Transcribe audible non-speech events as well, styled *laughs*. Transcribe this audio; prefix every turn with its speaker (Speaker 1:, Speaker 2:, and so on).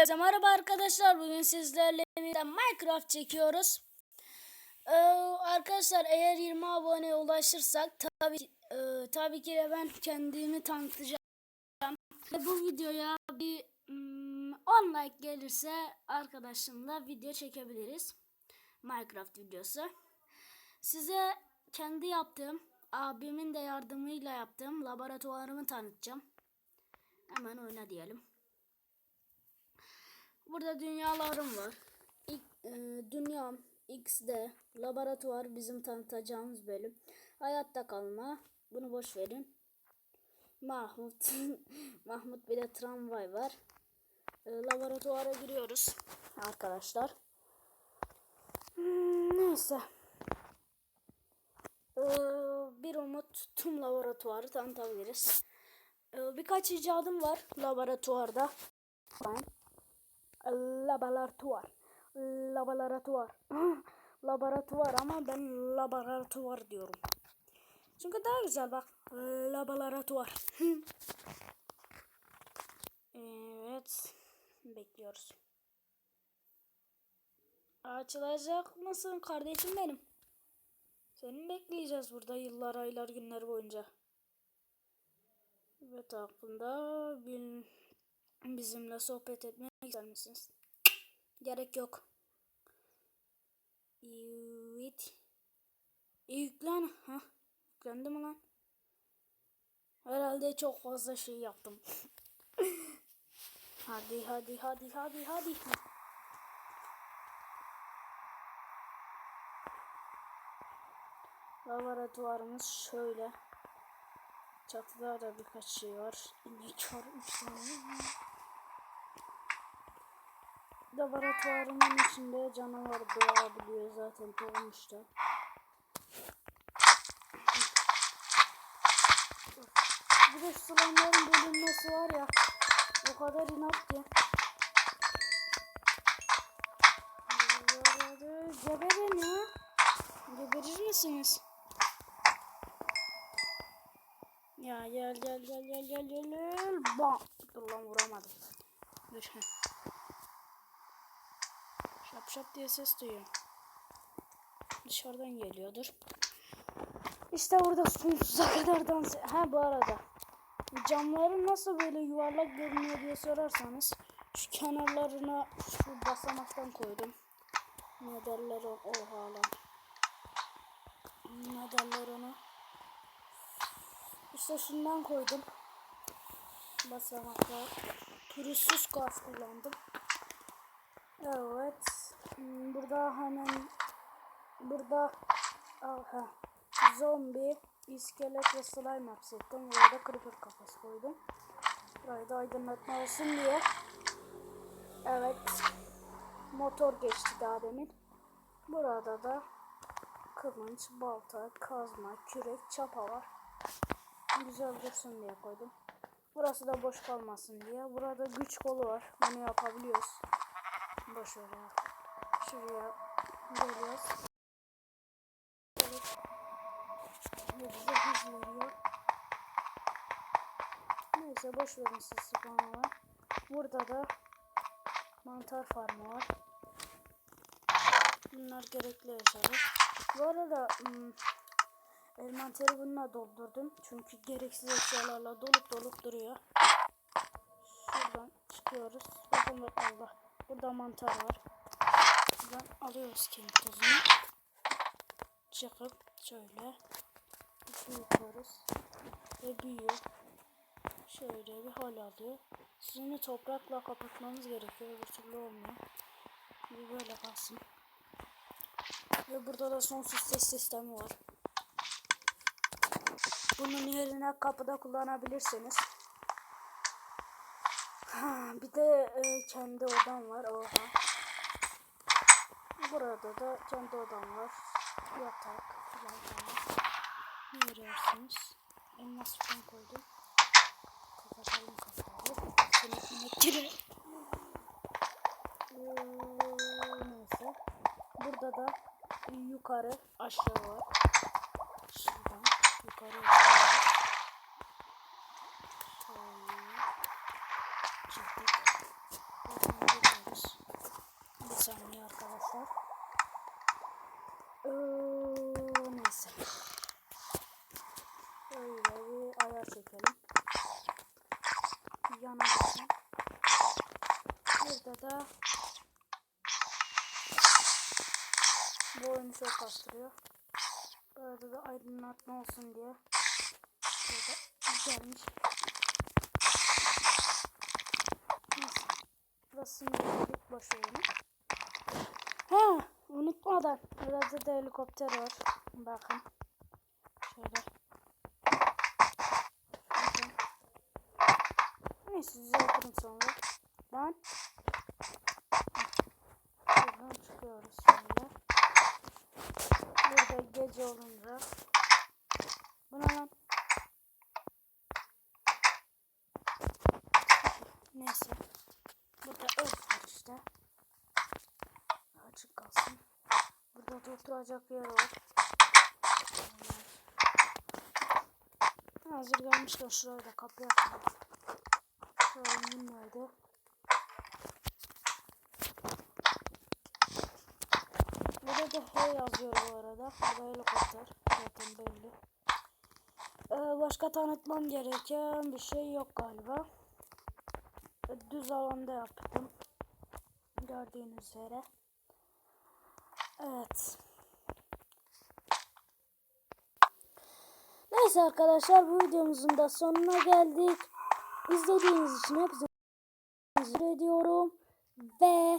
Speaker 1: Herkese merhaba arkadaşlar. Bugün sizlerle Minecraft çekiyoruz. Ee, arkadaşlar eğer 20 aboneye ulaşırsak tabii e, tabii ki de ben kendimi tanıtacağım. Ve bu videoya bir mm, 10 like gelirse arkadaşımla video çekebiliriz. Minecraft videosu. Size kendi yaptığım, abimin de yardımıyla yaptığım laboratuvarımı tanıtacağım. Hemen oyna diyelim. Burada dünyalarım var. İlk, e, dünyam X'de laboratuvar bizim tanıtacağımız bölüm. Hayatta kalma. Bunu boş verin. Mahmut. *laughs* Mahmut bir de tramvay var. E, laboratuvara giriyoruz arkadaşlar. Hmm, neyse. E, bir umut tüm laboratuvarı tanıtabiliriz. E, birkaç icadım var laboratuvarda. Ben laboratuvar. Laboratuvar. *laughs* laboratuvar ama ben laboratuvar diyorum. Çünkü daha güzel bak. Laboratuvar. *laughs* evet. Bekliyoruz. Açılacak mısın kardeşim benim? Seni bekleyeceğiz burada yıllar, aylar, günler boyunca. Evet hakkında bil, bizimle sohbet etmeye ister misiniz? Gerek yok. Evet. E, yüklen. Ha? Yüklendi mi lan? Herhalde çok fazla şey yaptım. *laughs* hadi hadi hadi hadi hadi. Laboratuvarımız şöyle. Çatıda da birkaç şey var. İnek var. Üç tane. Laboratuvarımın içinde canavar doğabiliyor zaten doğmuştu. Bir de sulanların bölünmesi var ya. O kadar inat ki. Geberin ya. Geberir misiniz? Ya gel gel gel gel gel gel gel. Bam. Dur lan vuramadım. Dur. Şap diye ses duyuyorum. Dışarıdan geliyordur. İşte burada sonsuza *laughs* kadar dans... Ha bu arada. Camların nasıl böyle yuvarlak görünüyor diye sorarsanız şu kenarlarına şu basamaktan koydum. Ne derler o? Oha lan. Ne ona? İşte şundan koydum. Basamaklar. Pürüzsüz gaz kullandım. Evet. Burada hemen burada aha, zombi, iskelet ve slime hapsettim. Buraya da creeper kafası koydum. Burayı da aydınlatma olsun diye. Evet. Motor geçti daha demin. Burada da kılıç, balta, kazma, kürek, çapa var. Güzel dursun diye koydum. Burası da boş kalmasın diye. Burada güç kolu var. Bunu yapabiliyoruz. Boş ver ya. Şuraya geliyoruz. Neyse boş verin siz spawn'ı. Burada da mantar farmı var. Bunlar gerekli eşyalar. Bu arada hmm, envanteri bununla doldurdum. Çünkü gereksiz eşyalarla dolup dolup duruyor. Şuradan çıkıyoruz. Bakın bak Allah. Burada mantar var. Buradan alıyoruz kendi tozunu. Çıkıp şöyle büyütüyoruz. Ve büyüyor. Şöyle bir hal alıyor. Sizin toprakla kapatmanız gerekiyor. Öbür türlü olmuyor. Bir böyle kalsın. Ve burada da sonsuz ses sistemi var. Bunun yerine kapıda kullanabilirsiniz. Ha, bir de e, kendi odam var. Oha. Burada da kendi odam. Yatak falan falan. Görüyorsunuz. Elmas falan koydum. Kapatalım kapıları. Seni inekleri. Ee, neyse. Burada da yukarı aşağı var. Şuradan yukarı çıkıyoruz. Şöyle çıktık. Bakın saniye arkadaşlar. Ee, neyse. Öyle bir ayar çekelim. Yana. Burada da bu oyunu çok kastırıyor. Burada da aydınlatma olsun diye burada gelmiş. Neyse. Burası şimdilik boş oyunu. He, unutmadan. Burada da helikopter var. Bakın. Şöyle. Bakın. Neyse düzeltirim sonra. Ben buradan çıkıyoruz şimdi. Burada gece olunca bu ne lan? Neyse. Burada ev işte. Açık kalsın. Burada da oturacak yer var. Hazır gelmişken şuraya da kapı yapalım. Şöyle nerede? Burada da H yazıyor bu arada. Burada helikopter. Zaten belli. Ee, başka tanıtmam gereken bir şey yok galiba. Ee, Düz alanda yaptım. Gördüğünüz üzere. Evet. Neyse arkadaşlar bu videomuzun da sonuna geldik. İzlediğiniz için hepinize teşekkür ediyorum. Ve